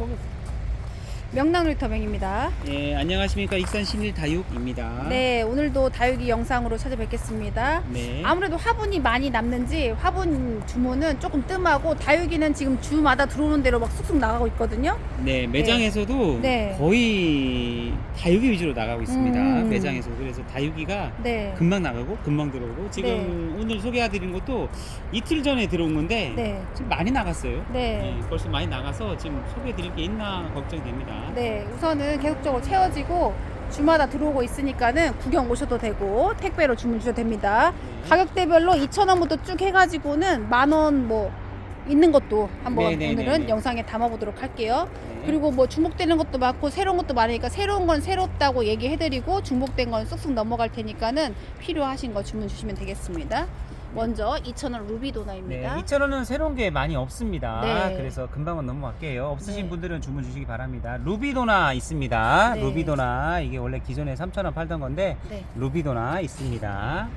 소개. 명랑놀이터뱅입니다. 예, 안녕하십니까 익산 신일 다육입니다. 네, 오늘도 다육이 영상으로 찾아뵙겠습니다. 네. 아무래도 화분이 많이 남는지 화분 주문은 조금 뜸하고 다육이는 지금 주마다 들어오는 대로 막 쑥쑥 나가고 있거든요. 네, 매장에서도 네. 거의 다육이 위주로 나가고 있습니다. 음. 매장에서 그래서 다육이가 네. 금방 나가고 금방 들어오고 지금 오늘 소개해드린 것도 이틀 전에 들어온 건데 네. 지금 많이 나갔어요. 네. 예, 벌써 많이 나가서 지금 소개해드릴 게 있나 걱정이 됩니다. 네, 우선은 계속적으로 채워지고 주마다 들어오고 있으니까는 구경 오셔도 되고 택배로 주문 주셔도 됩니다. 네. 가격대별로 2,000원부터 쭉 해가지고는 만원 뭐 있는 것도 한번 네네네네. 오늘은 영상에 담아보도록 할게요. 네. 그리고 뭐 중복되는 것도 많고 새로운 것도 많으니까 새로운 건 새롭다고 얘기해드리고 중복된 건 쑥쑥 넘어갈 테니까는 필요하신 거 주문 주시면 되겠습니다. 먼저 2,000원 네, 루비도나입니다. 2,000원은 새로운 게 많이 없습니다. 네. 그래서 금방은 넘어갈게요. 없으신 네. 분들은 주문 주시기 바랍니다. 루비도나 있습니다. 네. 루비도나 이게 원래 기존에 3,000원 팔던 건데 네. 루비도나 있습니다.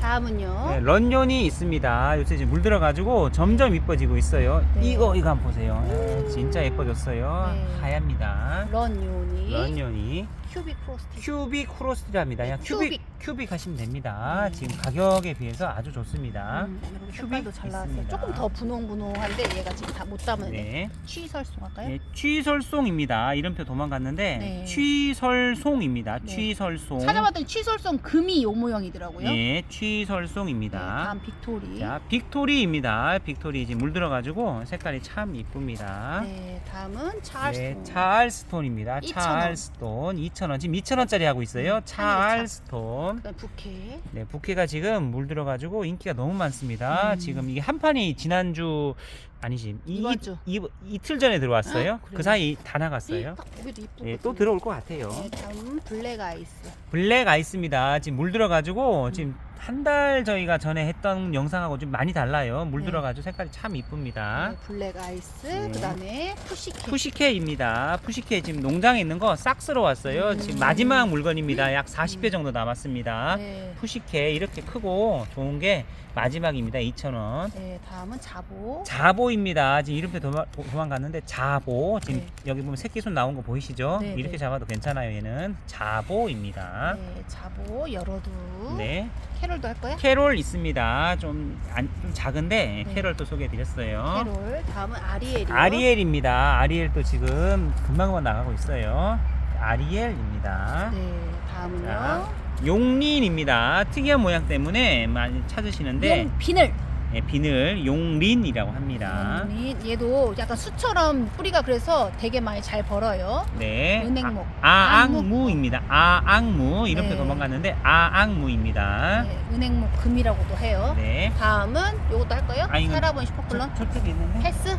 다음은요. 네, 런년이 있습니다. 요새 이제 물들어가지고 점점 이뻐지고 있어요. 네. 이거 이거 한번 보세요. 네, 진짜 예뻐졌어요. 네. 하얗니다. 런요니. 런년이 큐빅 프로스티. 큐빅 크로스티랍니다. 그냥 네, 큐빅 큐빅. 큐빅 하시면 됩니다. 네. 지금 가격에 비해서 아주 좋습니다. 음, 그리고 큐빅 색깔도 잘 나왔어요. 있습니다. 조금 더 분홍분홍한데 얘가 지금 다 못 담으네. 네. 취설송 할까요? 네, 취설송입니다. 이름표 도망갔는데 네. 취설송입니다. 네. 취설송. 찾아봤더니 취설송 금이 요 모양이더라고요. 네, 네, 취설송입니다. 다음 빅토리. 자, 빅토리입니다. 빅토리 이제 물들어가지고 색깔이 참 이쁩니다. 네, 다음은 찰스. 네, 찰스톤입니다. 2,000원. 찰스톤 2,000원. 지금 2,000원짜리 하고 있어요. 찰스톤. 그다음 부케. 네, 부케가 지금 물들어 가지고 인기가 너무 많습니다. 음. 지금 이게 한 판이 지난주 아니지 이, 이번 주. 이, 이틀 전에 들어왔어요. 아, 그래요? 그 사이 다 나갔어요. 딱 보기도 이쁘고. 네, 또 들어올 것 같아요. 네, 다음 블랙 아이스. 블랙 아이스입니다. 지금 물 들어가지고 음. 지금 한 달 저희가 전에 했던 영상하고 좀 많이 달라요. 네. 물들어가지고 색깔이 참 이쁩니다. 네, 블랙 아이스. 네. 그다음에 푸시케. 푸시케입니다. 푸시케 지금 농장에 있는 거 싹 쓸어 왔어요. 음. 지금 마지막 물건입니다. 약 40배 정도 남았습니다. 네. 푸시케 이렇게 크고 좋은 게 마지막입니다. 2,000원. 네, 다음은 자보. 자보 입니다. 지금 이름표 도망, 도망갔는데 자보. 지금 네. 여기 보면 새끼손 나온 거 보이시죠? 네, 이렇게 네. 잡아도 괜찮아요. 얘는 자보입니다. 네, 자보 열어두. 네. 캐롤도 할 거야? 캐롤 있습니다. 좀, 안, 좀 작은데 네. 캐롤 또 소개해드렸어요. 캐롤. 다음은 아리엘이요. 아리엘입니다. 아리엘도 지금 금방금방 나가고 있어요. 아리엘입니다. 네, 다음은요. 자, 용린입니다. 특이한 모양 때문에 많이 찾으시는데 용 비늘. 예, 비늘 용린이라고 합니다. 용린. 얘도 약간 수처럼 뿌리가 그래서 되게 많이 잘 벌어요. 네. 은행목. 아, 앙무입니다 아앙무 이름표 네. 도망갔는데 아앙무입니다. 네, 은행목 금이라고도 해요. 네. 다음은 요것도 할 거예요? 아, 이거 사라본. 저, 저쪽에 있는데. 패스.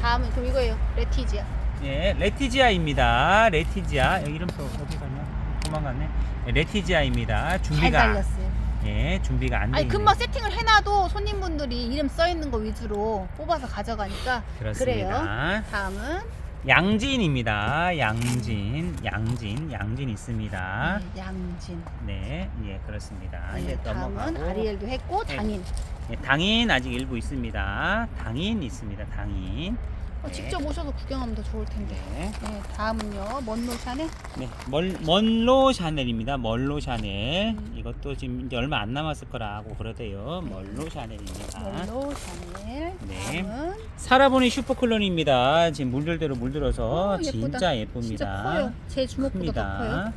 다음은 그럼 이거예요. 레티지아. 예, 레티지아입니다. 레티지아 이름표 어디 갔냐? 도망갔네. 예, 레티지아입니다. 잘 준비가 달렸어요. 예, 준비가 안 돼. 아니 있는. 금방 세팅을 해놔도 손님분들이 이름 써 있는 거 위주로 뽑아서 가져가니까 그래요. 그렇습니다. 다음은 양진입니다. 양진, 양진, 양진 있습니다. 네, 양진. 네, 예, 그렇습니다. 네, 예, 다음은 넘어가고. 아리엘도 했고 네. 당인. 예, 당인 아직 일부 있습니다. 당인 있습니다. 당인. 어, 네. 직접 오셔서 구경하면 더 좋을 텐데. 네. 네, 다음은요. 먼로 샤넬. 네, 멀, 먼로 샤넬입니다. 멀로 샤넬. 음. 이것도 지금 이제 얼마 안 남았을 거라고 그러대요. 멀로 샤넬입니다. 먼로 샤넬. 아. 네. 다음은 사라보니 슈퍼클론입니다. 지금 물들대로 물들어서 어, 예쁘다. 진짜 예쁩니다. 진짜 커요. 제 주먹보다 더 커요. 큽니다.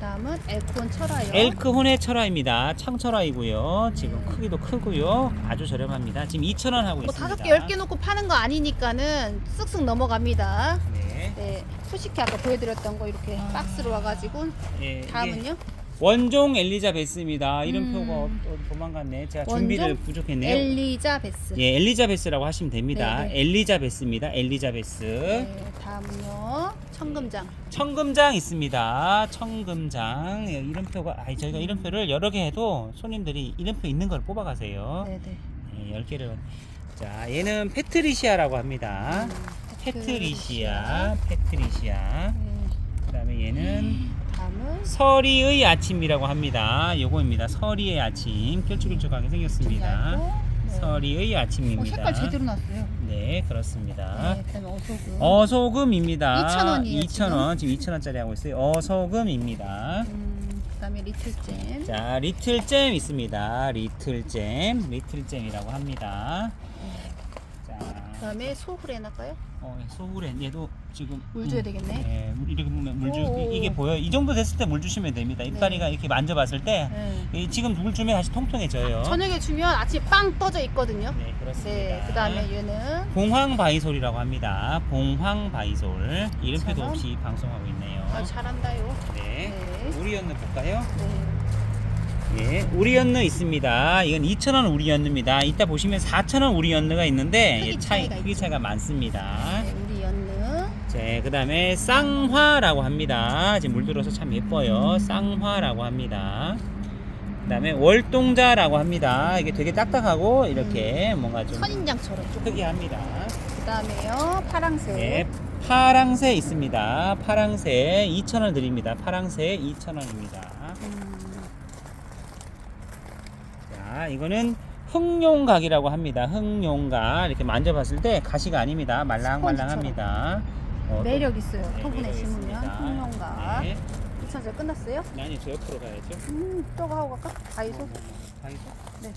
다음은 엘콘 철화요. 엘크혼의 철화입니다. 창철화이고요. 지금 네. 크기도 크고요. 아주 저렴합니다. 지금 2,000원 하고 뭐 있습니다. 다섯 개, 열 개 놓고 파는 거 아니니까는 쓱쓱 넘어갑니다. 네. 네, 푸시케 아까 보여드렸던 거 이렇게 아. 박스로 와가지고 예, 이게 다음은요. 원종 엘리자베스입니다. 이름표가 음. 또 도망갔네. 제가 준비를 부족했네요. 엘리자베스. 예, 엘리자베스라고 하시면 됩니다. 네, 네. 엘리자베스입니다. 엘리자베스. 네, 다음은요. 청금장. 청금장 있습니다. 청금장. 예, 이름표가 아니 저희가 음. 이름표를 여러 개 해도 손님들이 이름표 있는 걸 뽑아 가세요. 네 네. 예, 10개를. 자, 얘는 페트리시아라고 합니다. 음, 페트리시아, 페트리시아. 네, 그다음에 얘는 다 서리의 아침이라고 합니다. 요거입니다. 서리의 아침. 길쭉길쭉하게 좀 생겼습니다. 얇고 네. 서리의 어, 아침입니다. 색깔 제대로 났어요. 네, 그렇습니다. 네, 그다음에 어소금. 어소금입니다. 2,000원이에요, 2,000원. 지금 2,000원짜리 하고 있어요. 어소금입니다. 음, 그다음에 리틀잼. 자, 리틀잼 있습니다. 리틀잼. 리틀잼이라고 합니다. 자, 그다음에 소후레 해놨까요? 어, 소울엔 얘도 지금 물 줘야 음, 되겠네. 네, 물- 이렇게 보면 물 주, 오. 이게 보여요. 이 정도 됐을 때 물 주시면 됩니다. 이파리가 이렇게 만져봤을 때 네. 이 지금 물 주면 다시 통통해져요. 저녁에 주면 아침에 빵 떠져 있거든요. 네, 그렇습니다. 네, 그다음에 얘는 봉황 바이솔이라고 합니다. 봉황 바이솔 이름표도 저는? 없이 방송하고 있네요. 아, 잘한다요. 네. 네. 우리 연느 볼까요? 네. 예, 우리 연느 있습니다. 이건 2,000원 우리 연느입니다. 이따 보시면 4,000원 우리 연느가 있는데 크기 예, 차이 차이가 크기 있죠. 차이가 많습니다. 네, 우리 연느. 네, 그 다음에 쌍화라고 합니다. 지금 물들어서 참 예뻐요. 쌍화라고 합니다. 그 다음에 월동자라고 합니다. 이게 되게 딱딱하고 이렇게 뭔가 좀 선인장처럼 좀. 특이합니다. 그다음에요 파랑색. 네, 파랑새 있습니다. 파랑새 2,000원 드립니다. 파랑새 2,000원입니다. 음, 자, 이거는 흑룡각이라고 합니다. 흑룡각 이렇게 만져봤을 때 가시가 아닙니다. 말랑말랑합니다. 어, 매력 있어요. 네, 토분에 매력 심으면 있습니다. 홍룡가. 네. 이천절 끝났어요? 아니 저 옆으로 가야죠. 음, 저거 하고 갈까? 다이소? 바이솔? 네.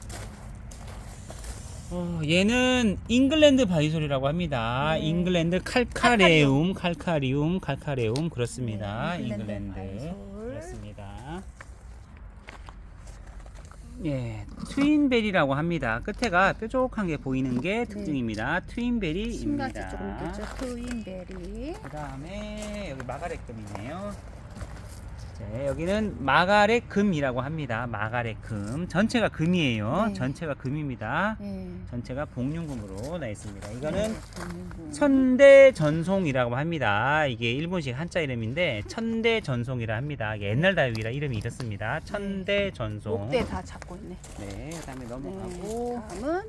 어, 얘는 잉글랜드 바이솔이라고 합니다. 네. 잉글랜드 칼카레움, 칼카리움, 칼카레움 그렇습니다. 네, 잉글랜드 잉글랜드 바이솔. 그렇습니다. 예, 트윈베리라고 합니다. 끝에가 뾰족한 게 보이는 게 특징입니다. 트윈베리입니다. 네. 신가지 조금 있겠죠. 트윈베리. 그 다음에 여기 마가렛금 있네요. 자, 여기는 마가렛 금이라고 합니다. 마가렛 금. 전체가 금이에요. 네. 전체가 금입니다. 네. 전체가 복륜금으로 나 있습니다. 이거는 네. 천대 전송이라고 합니다. 이게 일본식 한자 이름인데 천대 전송이라 합니다. 이게 옛날 다육이라 이름이 이렇습니다. 천대 전송. 목대 다 잡고 있네. 네, 그다음에 네. 넘어가고 다음은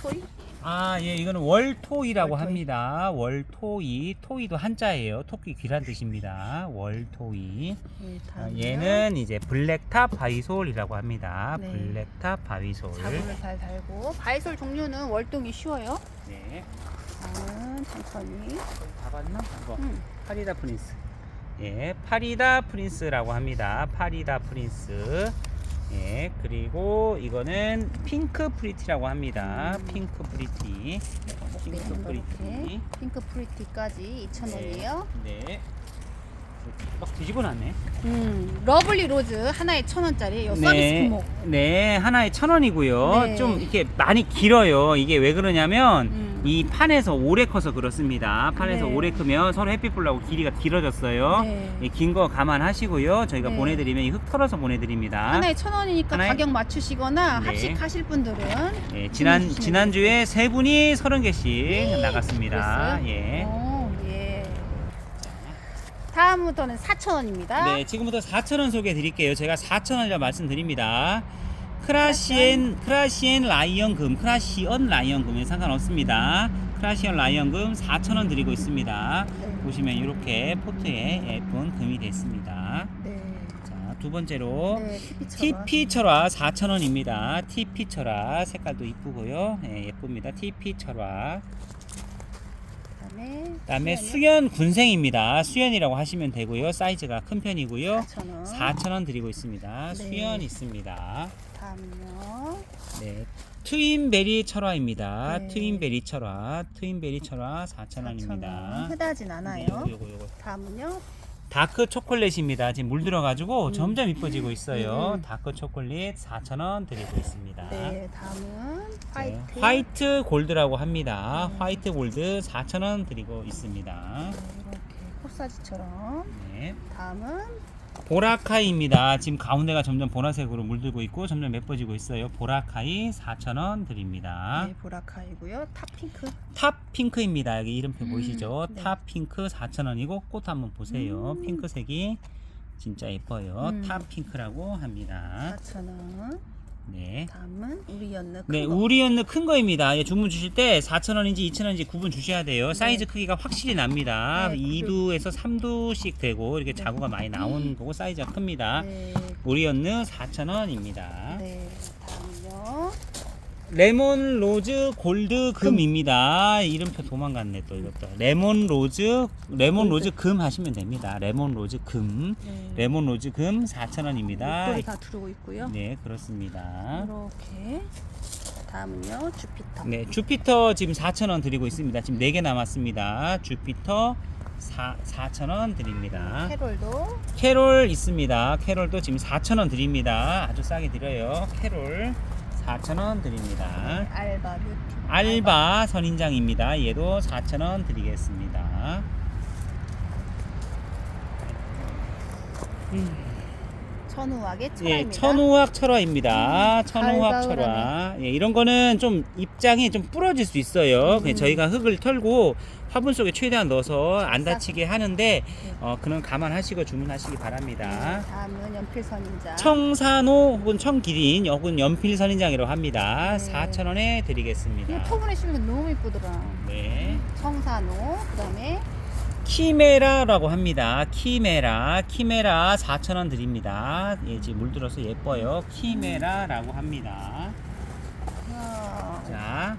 토이. 아, 예, 이거는 월토이라고 월토이. 합니다. 월토이. 토이도 한자예요. 토끼 귀란 뜻입니다. 월토이. 네, 아, 다음은 얘는 이제 블랙탑 바이솔이라고 합니다. 네. 블랙탑 바이솔. 자구를 잘 달고 바이솔 종류는 월동이 쉬워요. 네. 다음은 천천히. 다 봤나? 이거. 음. 파리다 프린스. 예, 파리다 프린스라고 합니다. 파리다 프린스. 예, 그리고 이거는 핑크 프리티라고 합니다. 음. 핑크 프리티. 핑크 프리티. 핑크 프리티까지 2,000원이에요. 네. 막 뒤집어 놨네. 음, 러블리 로즈 하나에 1,000원짜리 요 서비스 품목. 네, 하나에 천 원이고요. 네. 좀 이렇게 많이 길어요. 이게 왜 그러냐면 음. 이 판에서 오래 커서 그렇습니다. 판에서 네. 오래 크면 서로 햇빛 보려고 길이가 길어졌어요. 네. 긴 거 감안하시고요. 저희가 네. 보내드리면 이흙 털어서 보내드립니다. 하나에 1,000원이니까 하나에- 가격 맞추시거나 네. 합식하실 분들은 예, 지난 주시면 지난 주에 세 분이 서른 개씩 나갔습니다. 그랬어요? 예. 오, 예. 다음부터는 4,000원입니다. 네, 지금부터 4,000원 소개해 드릴게요. 제가 4,000원이라 말씀드립니다. 크라시엔 크라시엔 라이언금, 크라시언 라이언금에 상관없습니다. 크라시언 라이언금 4,000원 드리고 있습니다. 네. 보시면 이렇게 포트에 예쁜 금이 됐습니다. 네. 자, 두 번째로 네. TP 철화 4,000원입니다. TP 철화 색깔도 이쁘고요. 예, 예쁩니다. TP 철화. 그다음에 그다음에 수연이 수연 군생입니다. 수연이라고 하시면 되고요. 사이즈가 큰 편이고요. 4,000원. 4,000원 드리고 있습니다. 네. 수연 있습니다. 다음은요. 네. 트윈베리 철화입니다. 네. 트윈베리 철화. 트윈베리 철화 4,000원. 4,000원입니다. 흔하진 않아요. 요거 요거 요거. 다음은요. 다크 초콜릿입니다. 지금 물 들어 가지고 음. 점점 이뻐지고 있어요. 음. 다크 초콜릿 4,000원 드리고 있습니다. 네, 다음은 화이트. 네, 화이트 골드라고 합니다. 네. 화이트 골드 4,000원 드리고 있습니다. 네, 이렇게 코사지처럼. 네. 다음은 보라카이입니다. 지금 가운데가 점점 보라색으로 물들고 있고 점점 예뻐지고 있어요. 보라카이 4,000원 드립니다. 네, 보라카이고요. 탑핑크. 탑 핑크입니다. 여기 이름표 음, 보이시죠? 네. 탑 핑크 4,000원이고 꽃 한번 보세요. 음. 핑크색이 진짜 예뻐요. 음. 탑 핑크라고 합니다. 4,000원. 네. 다음은 우리 연느 큰 네, 거. 우리 연느 큰 거입니다. 예, 주문 주실 때 4,000원인지 2,000원인지 구분 주셔야 돼요. 사이즈 크기가 확실히 납니다. 네, 2두에서 3두씩 되고 이렇게 자구가 많이 나오는 거고 사이즈가 큽니다. 네. 우리 연느 4,000원입니다. 네. 다음은요. 레몬 로즈 골드 금입니다. 이름표 도망갔네 또 이것도. 레몬 로즈 레몬 로즈 금 하시면 됩니다. 레몬 로즈 금. 네. 레몬 로즈 금 4,000원입니다. 목걸이 다 들어오고 있고요. 네, 그렇습니다. 이렇게 다음은요 주피터. 네, 주피터 지금 4,000원 드리고 있습니다. 지금 4개 남았습니다. 주피터 4, 4,000원 드립니다. 캐롤도 캐롤 있습니다. 캐롤도 지금 4,000원 드립니다. 아주 싸게 드려요. 캐롤 4,000원 드립니다. 알바 뷰티. 알바 선인장입니다. 얘도 4,000원 드리겠습니다. 천우하게 철화입니다. 예, 천우학 철화입니다. 천우학 가을, 철화. 예, 이런 거는 좀 입장이 좀 부러질 수 있어요. 그냥 저희가 흙을 털고 화분 속에 최대한 넣어서 안 다치게 하는데 어, 그런 감안하시고 주문하시기 바랍니다. 네, 다음은 연필 선인장. 청산호 혹은 청기린 혹은 연필 선인장이라고 합니다. 네. 4,000원에 그냥 드리겠습니다. 토분에 실면 너무 이쁘더라. 네. 청산호. 그다음에 키메라라고 합니다. 키메라, 키메라 4,000원 드립니다. 예, 지금 물들어서 예뻐요. 키메라라고 합니다. 어, 자,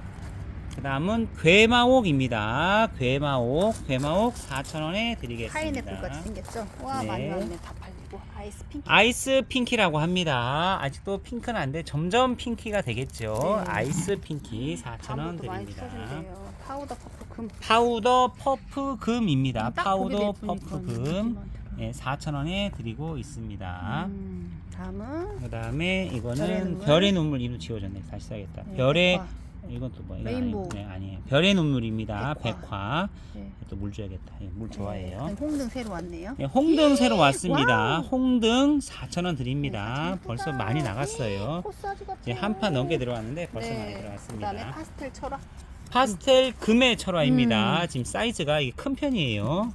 그 다음은 괴마옥입니다. 괴마옥, 괴마옥 4,000원에 드리겠습니다. 파인애플 같이 생겼죠. 와 네. 많이 왔네. 다 팔리고 아이스 핑크. 아이스 핑키라고 합니다. 아직도 핑크는 안 돼. 점점 핑키가 되겠죠. 네. 아이스 핑키 4,000원 다음부터 많이 드립니다. 파우더 퍼프 금. 파우더 퍼프 금입니다. 딱 파우더 퍼프 금. 예, 4,000원에 드리고 있습니다. 음, 다음은 그 다음에 별의 이거는 눈물. 별의 눈물 이름 지워졌네. 다시 써야겠다. 네, 별의 백화. 이건 또 뭐예요? 레인보우. 아니, 네, 아니에요. 별의 눈물입니다. 백화. 백화. 네. 또 물 줘야겠다. 예, 물 좋아해요. 네, 홍등 새로 왔네요. 예, 홍등 새로 왔습니다. 와우. 홍등 4,000원 드립니다. 네, 벌써. 많이 나갔어요. 코스아지 같아. 이제 한판 넘게 들어왔는데 벌써 네. 많이 들어갔습니다. 그다음에 파스텔 철화. 파스텔 금의 철화입니다. 음. 지금 사이즈가 이게 큰 편이에요.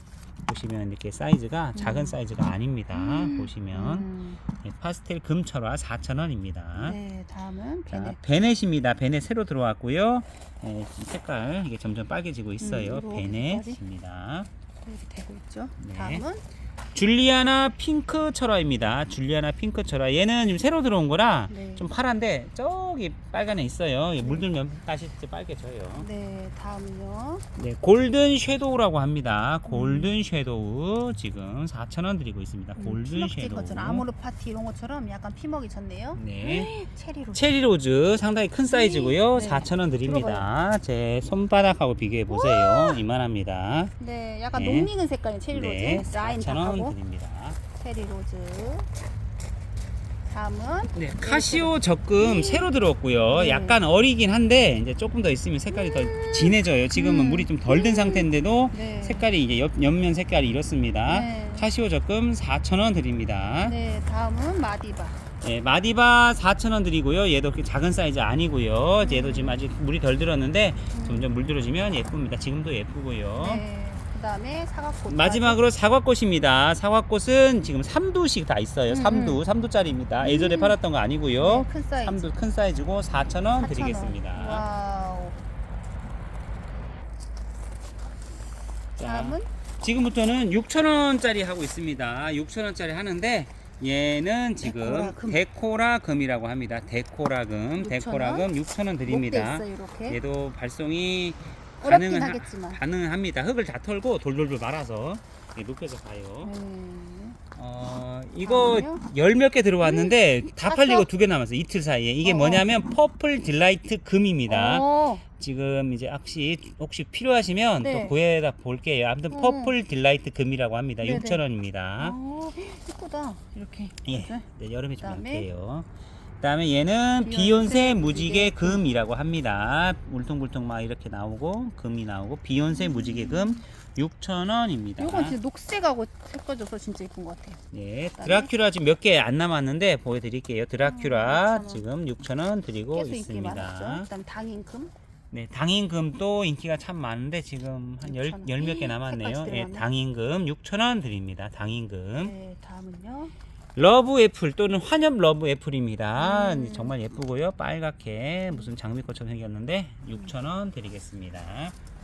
보시면 이렇게 사이즈가 작은 사이즈가 아닙니다. 보시면 음, 예, 파스텔 금 철화 4,000원입니다. 네, 다음은 자, 베네. 베넷입니다. 베넷 새로 들어왔고요. 예, 색깔 이게 점점 빨개지고 있어요. 음, 베넷입니다. 이렇게 되고 있죠. 네. 다음은 줄리아나 핑크 철화입니다. 줄리아나 핑크 철화. 얘는 지금 새로 들어온 거라 네. 좀 파란데 저기 빨간에 있어요. 물들면 다시 이제 빨개져요. 네, 다음은요. 네, 골든 섀도우라고 합니다. 골든 섀도우 지금 4,000원 드리고 있습니다. 골든 피먹질 섀도우. 것처럼 아모르 파티 이런 것처럼 약간 피먹이 졌네요. 네. 체리로. 체리 로즈 상당히 큰 사이즈고요. 네. 4,000원 드립니다. 제 손바닥하고 비교해 보세요. 이만합니다. 네, 약간 네. 녹익은 색깔의 체리 네, 로즈. 라인 다 4,000원 하고 드립니다. 체리 로즈. 다음은 네, 카시오 적금 새로 들어왔고요. 네. 약간 어리긴 한데 이제 조금 더 있으면 색깔이 더 진해져요. 지금은 음. 물이 좀 덜 든 상태인데도 네. 색깔이 이제 옆, 옆면 색깔이 이렇습니다. 네. 카시오 적금 4,000원 드립니다. 네, 다음은 마디바. 네, 마디바 4,000원 드리고요. 얘도 그렇게 작은 사이즈 아니고요. 얘도 지금 아직 물이 덜 들었는데 점점 물 들어지면 예쁩니다. 지금도 예쁘고요. 네. 그다음에 사과꽃. 마지막으로 사과꽃입니다. 사과꽃은 지금 3두씩 다 있어요. 음, 3두, 3두짜리입니다. 예전에 음. 팔았던 거 아니고요. 네, 큰 사이즈. 3두 큰 사이즈고 4,000원 4,000원. 드리겠습니다. 와우. 자, 다음은 지금부터는 6,000원짜리 하고 있습니다. 6,000원짜리 하는데 얘는 지금 데코라금. 데코라금 이라고 합니다. 데코라금, 6,000원? 데코라금 6,000원 드립니다. 있어요, 이렇게. 얘도 발송이 어렵긴 가능은 하- 하겠지만. 가능합니다. 흙을 다 털고 돌돌돌 말아서 이렇게 높여서 가요. 네. 어, 이거 다음이요? 열 몇 개 들어왔는데 다 샀어? 팔리고 두 개 남았어요. 이틀 사이에. 이게 어. 뭐냐면 퍼플 딜라이트 금입니다. 어, 지금 이제 혹시 혹시 필요하시면 네. 또 구해다 볼게요. 아무튼 음. 퍼플 딜라이트 금이라고 합니다. 네네. 6,000원입니다. 어, 이쁘다. 이렇게. 예. 네, 여름에 좀 그다음에 약해요. 그다음에 얘는 비욘세 무지개 금이라고 합니다. 울퉁불퉁 막 이렇게 나오고 금이 나오고 비욘세 무지개 금 6,000원입니다. 이건 진짜 녹색하고 섞어져서 진짜 이쁜 것 같아요. 네, 그다음에? 드라큘라 지금 몇 개 안 남았는데 보여드릴게요. 드라큘라 음, 6,000원. 지금 6,000원 드리고 계속 인기 많았죠. 있습니다. 그다음 당인금. 네, 당인금도 인기가 참 많은데 지금 한열 6,000원. 열몇개 남았네요. 예. 당인금 6,000원 드립니다. 당인금. 네, 다음은요. 러브 애플 또는 환엽 러브 애플입니다. 음. 정말 예쁘고요. 빨갛게 무슨 장미꽃처럼 생겼는데 6,000원 드리겠습니다.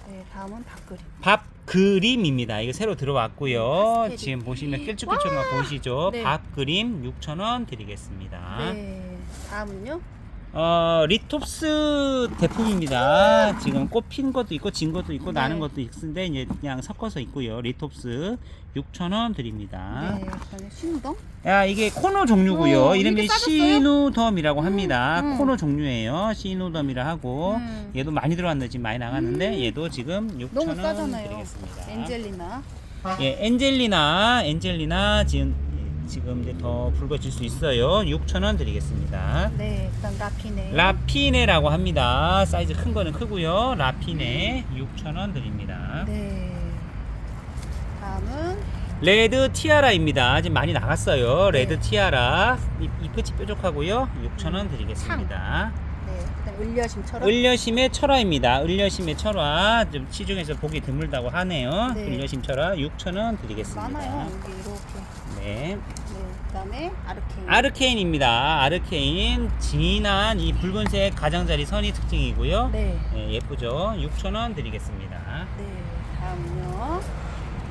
네, 다음은 밥그림. 밥 그림입니다. 이거 새로 들어왔고요. 파스텔이. 지금 보시면 낄쭉낄쭉한 거 보이시죠? 네. 밥 그림 6,000원 드리겠습니다. 네, 다음은요. 어, 리톱스 대품입니다. 지금 꽃 핀 것도 있고 진 것도 있고 네. 나는 것도 있는데 이제 그냥 섞어서 있고요. 리톱스 6,000원 드립니다. 네, 신우동. 야, 이게 코노 종류고요. 어, 이름이 이렇게 싸졌어요? 시누덤이라고 합니다. 음. 코노 종류예요. 시누덤이라 하고 음. 얘도 많이 들어왔는데 지금 많이 나갔는데 음. 얘도 지금 6,000원 너무 싸잖아요. 드리겠습니다. 엔젤리나. 예, 엔젤리나, 엔젤리나 지금 지금 이제 더 붉어질 수 있어요. 6,000원 드리겠습니다. 네, 그다음 라피네. 라피네라고 합니다. 사이즈 큰 거는 크고요. 라피네 6,000원 드립니다. 네. 다음은 레드 티아라입니다. 지금 많이 나갔어요. 레드 네. 티아라 잎, 잎끝이 뾰족하고요. 6,000원 드리겠습니다. 네, 그다음 을려심처럼. 을려심의 철화입니다. 을려심의 철화 좀 시중에서 보기 드물다고 하네요. 네. 을려심 철화 6,000원 드리겠습니다. 많아요. 여기 이렇게. 네. 네, 그다음에 아르케인. 아르케인입니다. 아르케인 진한 이 붉은색 가장자리 선이 특징이고요. 네. 예, 예쁘죠? 6,000원 드리겠습니다. 네. 다음요.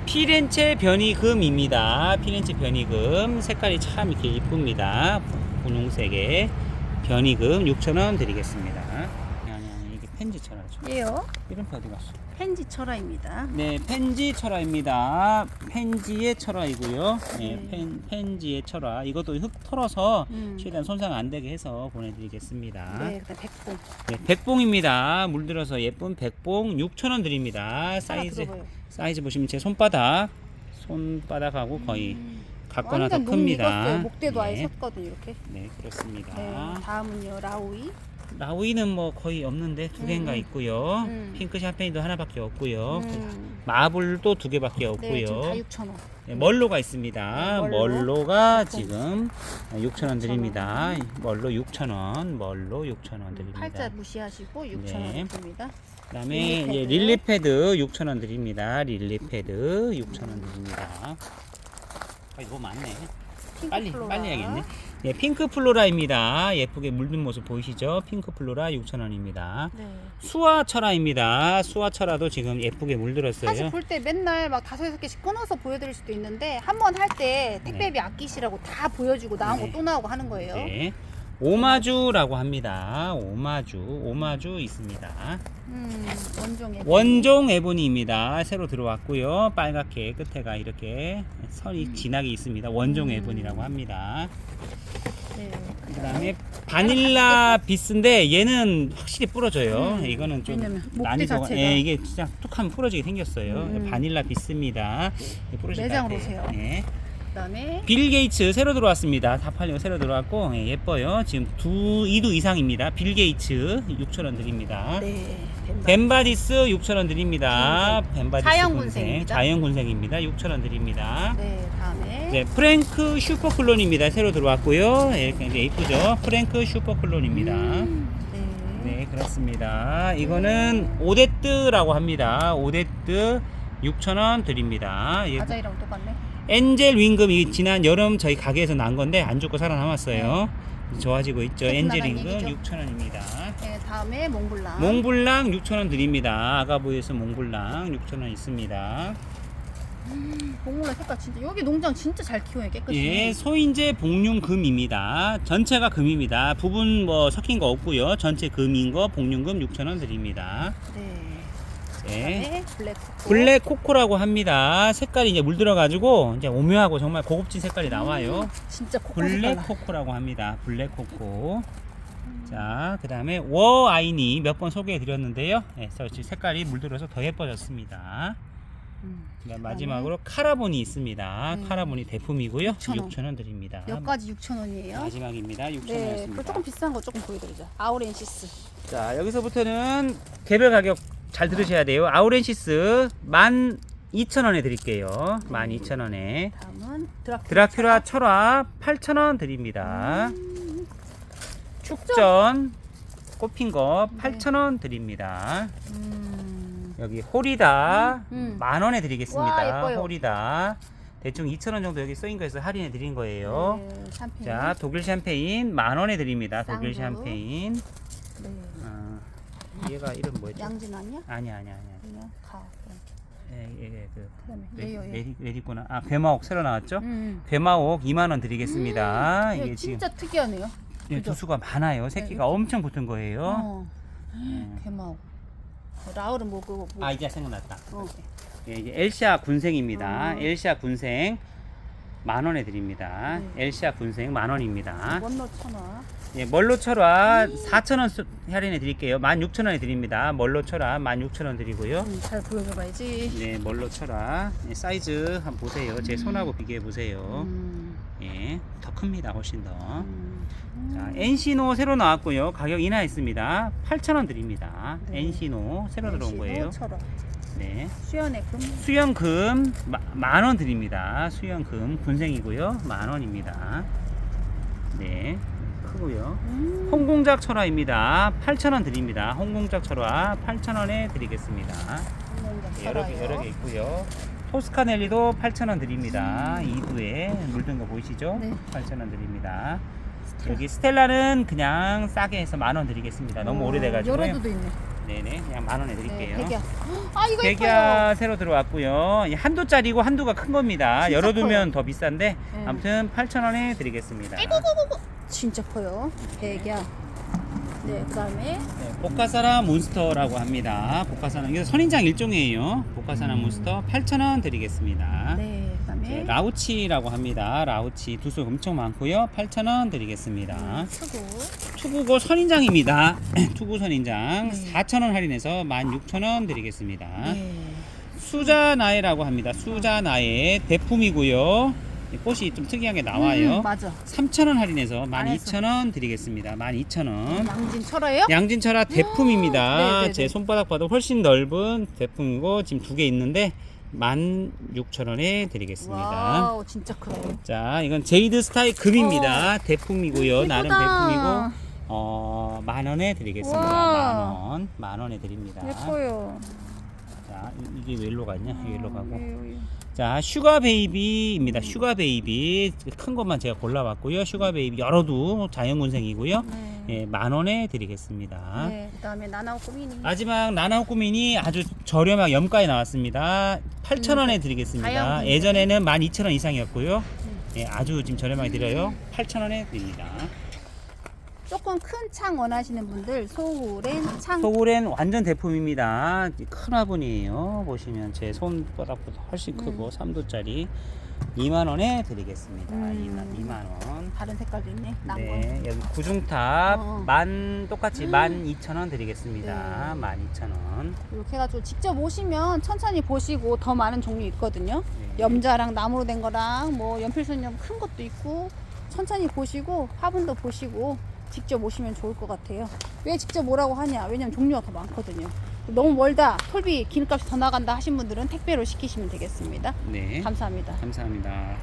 피렌체 변이금입니다. 피렌체 변이금 색깔이 참 이렇게 이쁩니다. 분홍색의 변이금 6,000원 드리겠습니다. 아니 아니 이게 펜지 철화죠. 예요. 이름표 어디 갔어? 펜지 철화입니다. 네, 펜지 철화입니다. 펜지의 철화이고요. 네, 네. 펜 펜지의 철화. 이것도 흙 털어서 음. 최대한 손상 안 되게 해서 보내드리겠습니다. 네, 그다음 백봉. 네, 백봉입니다. 물들어서 예쁜 백봉 6,000원 드립니다. 사이즈 들어봐요. 사이즈 보시면 제 손바닥 손바닥하고 거의 음. 같거나 더 완전 녹 큽니다. 익었어요. 목대도 아예 네, 섰거든 이렇게. 네, 그렇습니다. 네, 다음은요 라우이. 라우이는 뭐 거의 없는데 두 개인가 음. 있고요. 음. 핑크 샴페인도 하나밖에 없고요. 음. 마블도 두 개밖에 네, 지금 다 없고요. 6천 원. 네, 멀로가 있습니다. 네, 멀로. 보통. 지금 6,000원 드립니다. 멀로 6,000원, 멀로 6,000원 드립니다. 팔자 무시하시고 6천 네. 원 드립니다. 그다음에 릴리패드. 릴리패드 6,000원 드립니다. 릴리패드 6,000원 드립니다. 아, 이거 많네. 빨리 플로라. 빨리 해야겠네. 예, 핑크 플로라입니다. 예쁘게 물든 모습 보이시죠? 핑크 플로라 6,000원입니다. 네. 수화 철화입니다. 수화 철화도 지금 예쁘게 물들었어요. 사실 볼 때 맨날 막 다섯 여섯 개씩 끊어서 보여드릴 수도 있는데 한 번 할 때 택배비 아끼시라고 다 보여주고 나온 네. 거또 나오고 하는 거예요. 네. 오마주라고 합니다. 오마주, 오마주 있습니다. 음, 원종에 원종 에보니입니다. 새로 들어왔고요. 빨갛게 끝에가 이렇게 선이 진하게 있습니다. 원종 음. 에보니라고 합니다. 네. 그 다음에 바닐라 비스인데 얘는 확실히 부러져요. 음. 이거는 좀 왜냐면 목대 난이도가 자체가. 예, 이게 진짜 툭하면 부러지게 생겼어요. 음. 바닐라 비스입니다. 예, 부러질 매장으로. 오세요. 예. 그다음에 빌 게이츠 새로 들어왔습니다. 다 팔리고 새로 들어왔고 예, 예뻐요. 지금 두 이두 이상입니다. 빌 게이츠 6,000원 드립니다. 네. 벤바. 벤바디스 6,000원 드립니다. 벤바디스 자연군생입니다. 자연군생입니다. 6,000원 드립니다. 네, 다음에 네, 프랭크 슈퍼 클론입니다. 새로 들어왔고요. 예, 굉장히 이쁘죠? 프랭크 슈퍼 클론입니다. 음, 네. 네, 그렇습니다. 이거는 오데뜨라고 합니다. 오데뜨 6,000원 드립니다. 예, 과자이랑 똑같네. 엔젤 윙금이 지난 여름 저희 가게에서 난 건데 안 죽고 살아남았어요. 좋아지고 있죠. 엔젤 조그만한 윙금 얘기죠. 6,000원입니다. 네, 다음에 몽블랑. 몽블랑 6,000원 드립니다. 아가보에서 몽블랑 6,000원 있습니다. 몽블랑 색깔 진짜 여기 농장 진짜 잘 키워요 깨끗이. 예, 소인제 복륜금입니다. 전체가 금입니다. 부분 뭐 섞인 거 없고요. 전체 금인 거 복륜금 6,000원 드립니다. 네. 예. 그다음에 블랙 코코. 블랙 코코라고 합니다. 색깔이 이제 물들어 가지고 이제 오묘하고 정말 고급진 색깔이 나와요. 음, 진짜 코코 블랙 색깔. 코코라고 합니다. 블랙 코코. 자, 그 다음에 워 아이니 몇 번 소개해 드렸는데요. 네, 그래서 색깔이 물들어서 더 예뻐졌습니다. 음. 마지막으로 카라본이 있습니다. 네. 카라본이 대품이고요. 6,000원. 6,000원 드립니다. 여기까지 6,000원이에요. 마지막입니다. 네, 6,000원이었습니다. 그 조금 비싼 거 조금 보여드리죠. 아우렌시스. 자, 여기서부터는 개별 가격 잘 들으셔야 돼요. 아우렌시스 12,000원에 드릴게요. 12,000원에. 다음은 드라큘라. 드라큘라 철화 8,000원 드립니다. 음, 축전 꼽힌 거 네. 8,000원 드립니다. 음, 여기 홀이다 음, 음. 만 원에 드리겠습니다. 와, 예뻐요. 홀이다 대충 2,000원 정도 여기 써인 거에서 할인해 드린 거예요. 네, 샴페인. 자, 독일 샴페인 만 원에 드립니다. 독일. 샴페인. 네. 어, 얘가 이름 뭐였지? 양진 아니야? 아니야, 아니야, 아니야. 그냥 가. 예, 예, 예, 그 그다음에 얘. 레디 레디구나. 아, 괴마옥 새로 나왔죠? 음. 괴마옥 2만 원 드리겠습니다. 이거 이게 지금 진짜 특이하네요. 예, 그죠? 두수가 많아요. 새끼가 엄청 붙은 거예요. 어. 개마오. 라울은 뭐 그거 뭐. 아 이제 생각났다. 어. 예, 이게 엘시아 군생입니다. 어. 엘시아 군생 만 원에 드립니다. 네. 엘시아 군생 만 원입니다. 원로 천원. 예, 멀로 철화 4천 원 수- 할인해 드릴게요. 16,000원에 드립니다. 멀로 철화 16,000원 드리고요. 음, 잘 보여줘봐야지. 네, 멀로 철화 예, 사이즈 한번 보세요. 제 손하고 비교해 보세요. 음. 예, 더 큽니다. 훨씬 더. 음. 자, 엔시노 새로 나왔고요. 가격 인하했습니다. 8,000원 드립니다. 네. 엔시노 새로 들어온 거예요. 천원. 네. 수연의 금. 수영금 만원 드립니다. 수영금 군생이고요. 만 원입니다. 네. 크고요. 음. 홍공작 철화입니다. 8,000원 드립니다. 홍공작 철화 8,000원에 드리겠습니다. 네, 여러 개 여러 개 있고요. 토스카넬리도 8,000원 드립니다. 2부에 물든 거 보이시죠? 네. 8,000원 드립니다. 여기 스텔라는 그냥 싸게 해서 만 원 드리겠습니다. 너무 오래돼가지고. 열어도도 있네. 네네, 그냥 만 원에 네, 드릴게요. 백이야. 아 이거 백야 새로 들어왔고요. 이 한도짜리고 한도가 큰 겁니다. 열어두면 더 비싼데 네. 아무튼 8,000원에 드리겠습니다. 예뻐요. 진짜 커요. 백이야. 네, 그다음에 네, 복가사라 몬스터라고 합니다. 복가사라 이게 선인장 일종이에요. 복가사라 몬스터 8,000원 드리겠습니다. 네, 네, 그다음에 라우치라고 합니다. 라우치 두수 엄청 많고요. 8,000원 드리겠습니다. 수고. 투구고 선인장입니다. 투구 선인장 네. 4,000원 할인해서 16,000원 드리겠습니다. 네. 수자나에라고 합니다. 수자나에 대품이고요. 이 꽃이 좀 특이하게 나와요. 음, 맞아. 3,000원 할인해서 알았어. 12,000원 드리겠습니다. 12,000원. 양진 철화예요? 양진 철화 대품입니다. 네네네. 제 손바닥 봐도 훨씬 넓은 대품이고 지금 두 개 있는데 16,000원에 드리겠습니다. 와우, 진짜 크네. 자, 이건 제이드 스타일 금입니다. 대품이고요. 나름 예쁘다. 대품이고 어, 만 원에 드리겠습니다. 와. 만 원. 만 원에 드립니다. 예뻐요. 자, 이- 이게 왜 일로 갔냐? 이게 일로 가고. 예, 예. 자, 슈가 베이비입니다. 슈가 베이비. 큰 것만 제가 골라봤고요. 슈가 베이비 열어도 자연군생이고요. 네. 예, 만 원에 드리겠습니다. 네, 그다음에 나나오 꾸미니. 마지막 나나우 꾸미니 아주 저렴하게 염가에 나왔습니다. 8,000원에 드리겠습니다. 다양한 예전에는 12,000원 이상이었고요. 예, 아주 지금 저렴하게 드려요. 8,000원에 드립니다. 조금 큰 창 원하시는 분들 소울엔 창. 소울엔 완전 대품입니다. 큰 화분이에요. 보시면 제 손바닥보다 훨씬 크고 3도짜리 2만 원에 드리겠습니다. 음. 2만, 2만 원. 다른 색깔도 있네. 네, 여기 구중탑 어. 만 똑같이 12,000원 드리겠습니다. 네. 12,000원. 이렇게 해가지고 직접 오시면 천천히 보시고 더 많은 종류 있거든요. 네. 염자랑 나무로 된 거랑 뭐 연필선염 큰 것도 있고 천천히 보시고 화분도 보시고 직접 오시면 좋을 것 같아요. 왜 직접 오라고 하냐? 왜냐면 종류가 더 많거든요. 너무 멀다, 톨비 기름값이 더 나간다 하신 분들은 택배로 시키시면 되겠습니다. 네. 감사합니다. 감사합니다.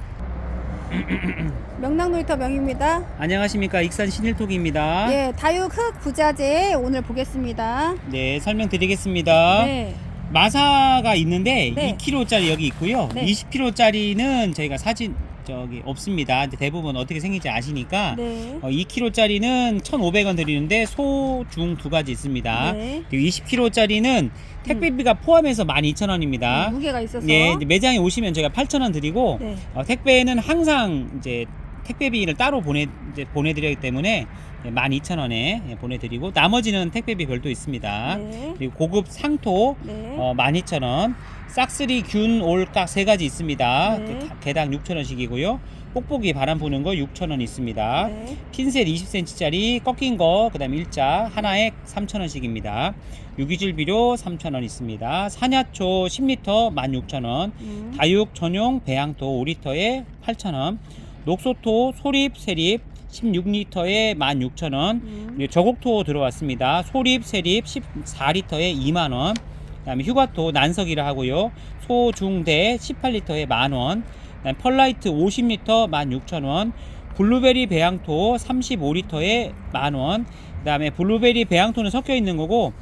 명랑놀이터 명입니다. 안녕하십니까 익산 신일톡입니다. 예, 다육 흑 부자재 오늘 보겠습니다. 네, 설명드리겠습니다. 네, 마사가 있는데 네. 2kg짜리 여기 있고요. 네. 20kg짜리는 저희가 사진 저기 없습니다. 근데 대부분 어떻게 생길지 아시니까 네, 어, 2kg짜리는 1,500원 드리는데 소, 중 두 가지 있습니다. 네. 그리고 20kg짜리는 택배비가 포함해서 12,000원입니다. 음, 무게가 있어서. 예, 이제 매장에 오시면 제가 8,000원 드리고 네. 어, 택배는 항상 이제 택배비를 따로 보내 이제 보내드리기 때문에 12,000원에 보내드리고 나머지는 택배비 별도 있습니다. 네. 그리고 고급 상토 네. 어, 12,000원, 싹쓸이 균 올깍 세 가지 있습니다. 네. 그 가- 개당 6,000원씩이고요. 뽁뽁이 바람 부는 거 6,000원 있습니다. 네. 핀셋 20cm짜리 꺾인 거 그다음에 일자 하나에 3,000원씩입니다. 유기질 비료 3,000원 있습니다. 산야초 10리터 16,000원. 음. 다육 전용 배양토 5리터에 8,000원. 녹소토 소립 세립 16리터에 16,000원. 음. 그리고 저곡토 들어왔습니다. 소립 세립 14리터에 2만원. 그다음에 휴가토 난석이라 하고요. 소중대 18리터에 만원. 그다음 펄라이트 50리터 16,000원. 블루베리 배양토 35리터에 만원. 그다음에 블루베리 배양토는 섞여 있는 거고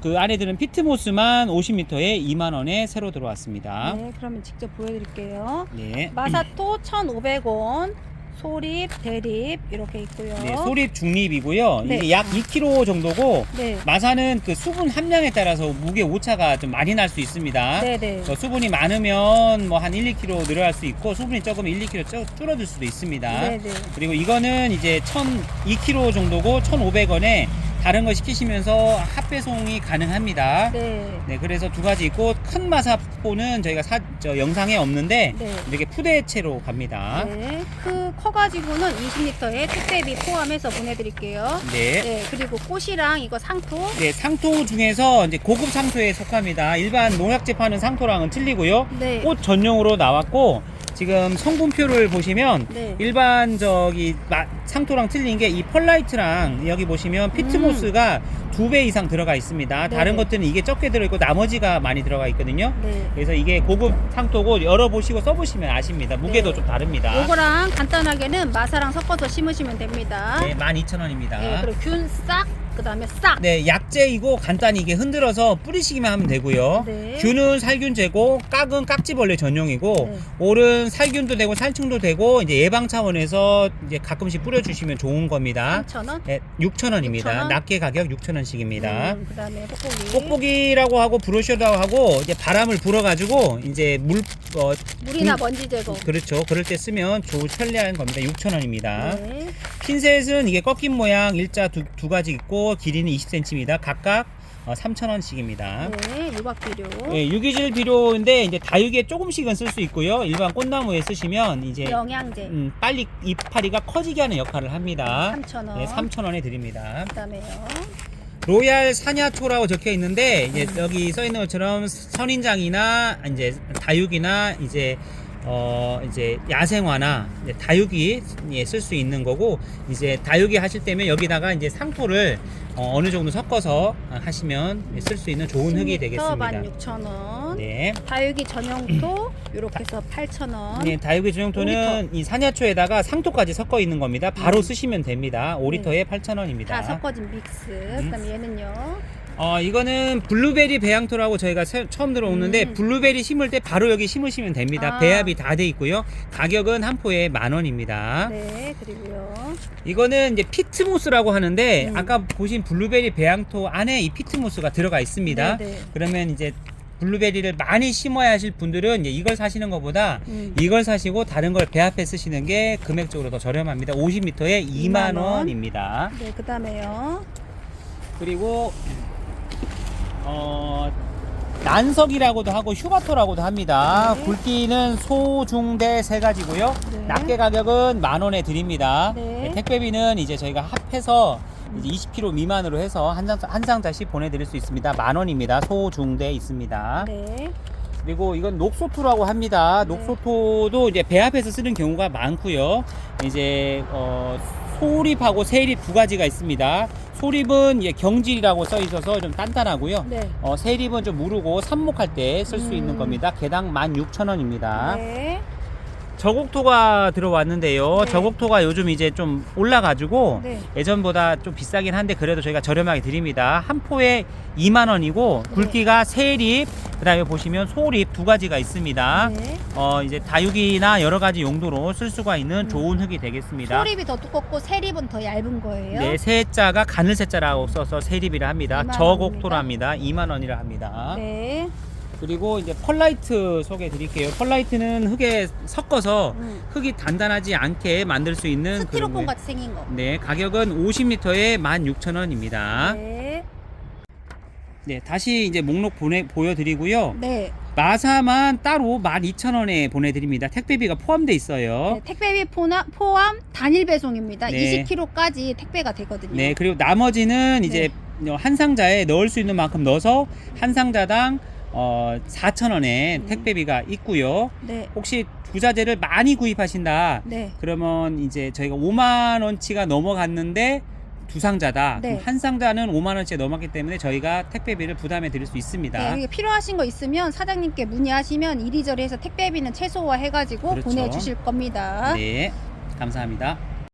그 안에 드는 피트모스만 50리터에 2만 원에 새로 들어왔습니다. 네, 그러면 직접 보여드릴게요. 네. 마사토 1,500원, 소립, 대립 이렇게 있고요. 네, 소립 중립이고요. 네. 이게 약 2kg 정도고 네. 마사는 그 수분 함량에 따라서 무게 오차가 좀 많이 날 수 있습니다. 네, 네. 어, 수분이 많으면 뭐 한 1, 2kg 늘어날 수 있고 수분이 적으면 1, 2kg 쪄- 줄어들 수도 있습니다. 네, 네. 그리고 이거는 이제 1 2kg 정도고 1,500원에 다른 거 시키시면서 합배송이 가능합니다. 네. 네, 그래서 두 가지 있고 큰 마사포는 저희가 사, 저 영상에 없는데 네. 이렇게 푸대체로 갑니다. 네. 그 커가지고는 20리터에 택배비 포함해서 보내드릴게요. 네. 네. 그리고 꽃이랑 이거 상토. 네, 상토 중에서 이제 고급 상토에 속합니다. 일반 농약제 파는 상토랑은 틀리고요. 네. 꽃 전용으로 나왔고 지금 성분표를 보시면 네. 일반 저기 마- 상토랑 틀린 게 이 펄라이트랑 여기 보시면 피트모스가 두 배 이상 들어가 있습니다. 음. 네. 다른 것들은 이게 적게 들어있고 나머지가 많이 들어가 있거든요. 네. 그래서 이게 고급 상토고 열어보시고 써보시면 아십니다. 무게도 네. 좀 다릅니다. 요거랑 간단하게는 마사랑 섞어서 심으시면 됩니다. 네, 12,000원입니다. 네, 그리고 균 싹, 그 다음에 싹. 네, 약재이고 간단히 이게 흔들어서 뿌리시기만 하면 되고요. 네. 균은 살균 제고, 깍은 깍지벌레 전용이고, 네. 올은 살균도 되고 살충도 되고 이제 예방 차원에서 이제 가끔씩 뿌려 주시면 좋은 겁니다. 3,000원. 네, 6,000원입니다. 6,000원? 납계 가격 6,000원씩 입니다. 음, 그 다음에 뽁뽁이. 뽁뽁이라고 하고 브로셔라고 하고 이제 바람을 불어가지고 이제 물 어, 물이나 물- 먼지 제거. 그렇죠. 그럴 때 쓰면 좋 편리한 겁니다. 6,000원입니다. 네. 핀셋은 이게 꺾인 모양 일자 두, 두 가지 있고 길이는 20cm입니다. 각각 어, 3,000원씩입니다. 네, 유박 비료. 예, 유기질 비료인데 이제 다육이에 조금씩은 쓸 수 있고요. 일반 꽃나무에 쓰시면 이제 영양제. 음, 빨리 이파리가 커지게 하는 역할을 합니다. 3,000원. 예, 3,000원에 드립니다. 그 다음에요. 로얄 사냐초라고 적혀 있는데 이제 여기 써 있는 것처럼 선인장이나 이제 다육이나 이제 어 이제 야생화나 이제 다육이 쓸수 있는 거고 이제 다육이 하실 때면 여기다가 이제 상토를 어, 느 정도 섞어서 하시면 쓸 수 있는 좋은 흙이 되겠습니다. 16,000원. 네. 다육이 전용토 이렇게 해서 8,000원. 네, 다육이 전용토는 이 사냐초에다가 상토까지 섞어 있는 겁니다. 바로 음. 쓰시면 됩니다. 5리터에 8,000원입니다. 다 섞어진 믹스. 그다음에 얘는요. 어, 이거는 블루베리 배양토라고 저희가 새- 처음 들어오는데 음. 블루베리 심을 때 바로 여기 심으시면 됩니다. 아. 배합이 다 돼 있고요. 가격은 한 포에 만 원입니다. 네, 그리고요. 이거는 이제 피트모스라고 하는데 음. 아까 보신 블루베리 배양토 안에 이 피트모스가 들어가 있습니다. 네, 네. 그러면 이제 블루베리를 많이 심어야 하실 분들은 이걸 사시는 것보다 음. 이걸 사시고 다른 걸 배합해 쓰시는 게 금액적으로 더 저렴합니다. 50m에 2만 2만 원. 원입니다. 네, 그다음에요. 그리고 어 난석이라고도 하고 휴가토라고도 합니다. 네. 굵기는 소, 중, 대 세 가지고요. 네. 납계 가격은 만 원에 드립니다. 네. 네, 택배비는 이제 저희가 합해서 이제 20kg 미만으로 해서 한, 상, 한 상자씩 보내드릴 수 있습니다. 만 원입니다. 소, 중, 대 있습니다. 네. 그리고 이건 녹소토라고 합니다. 네. 녹소토도 이제 배합해서 쓰는 경우가 많고요. 이제 어, 소립하고 세립 두 가지가 있습니다. 소립은 이제 경질이라고 써 있어서 좀 단단하고요. 네. 어, 세립은 좀 무르고 삽목할 때 쓸 수 있는 음. 겁니다. 개당 16,000원입니다. 네. 저곡토가 들어왔는데요. 네. 저곡토가 요즘 이제 좀 올라가지고 네. 예전보다 좀 비싸긴 한데 그래도 저희가 저렴하게 드립니다. 한 포에 2만 원이고 네. 굵기가 세립, 그다음에 보시면 소립 두 가지가 있습니다. 네. 어 이제 다육이나 여러 가지 용도로 쓸 수가 있는 음. 좋은 흙이 되겠습니다. 소립이 더 두껍고 세립은 더 얇은 거예요. 네, 세자가 가늘 세자라고 써서 세립이라 합니다. 2만 저곡토랍니다. 2만 원이라 합니다. 네. 그리고 이제 펄라이트 소개해 드릴게요. 펄라이트는 흙에 섞어서 음. 흙이 단단하지 않게 만들 수 있는 스티로폼 그런 같이 생긴 거. 네, 가격은 50리터에 16,000원입니다. 네. 네, 다시 이제 목록 보내 보여 드리고요. 네. 마사만 따로 12,000원에 보내 드립니다. 택배비가 포함돼 있어요. 네, 택배비 포나, 포함 단일 배송입니다. 네. 20kg까지 택배가 되거든요. 네, 그리고 나머지는 이제 네. 한 상자에 넣을 수 있는 만큼 넣어서 한 상자당 어, 4,000원에 음. 택배비가 있고요. 네. 혹시 부자재를 많이 구입하신다. 네. 그러면 이제 저희가 5만 원치가 넘어갔는데 두 상자다. 네. 그럼 한 상자는 5만 원치 넘었기 때문에 저희가 택배비를 부담해 드릴 수 있습니다. 네, 이게 필요하신 거 있으면 사장님께 문의하시면 이리저리 해서 택배비는 최소화 해가지고 그렇죠. 보내주실 겁니다. 네, 감사합니다.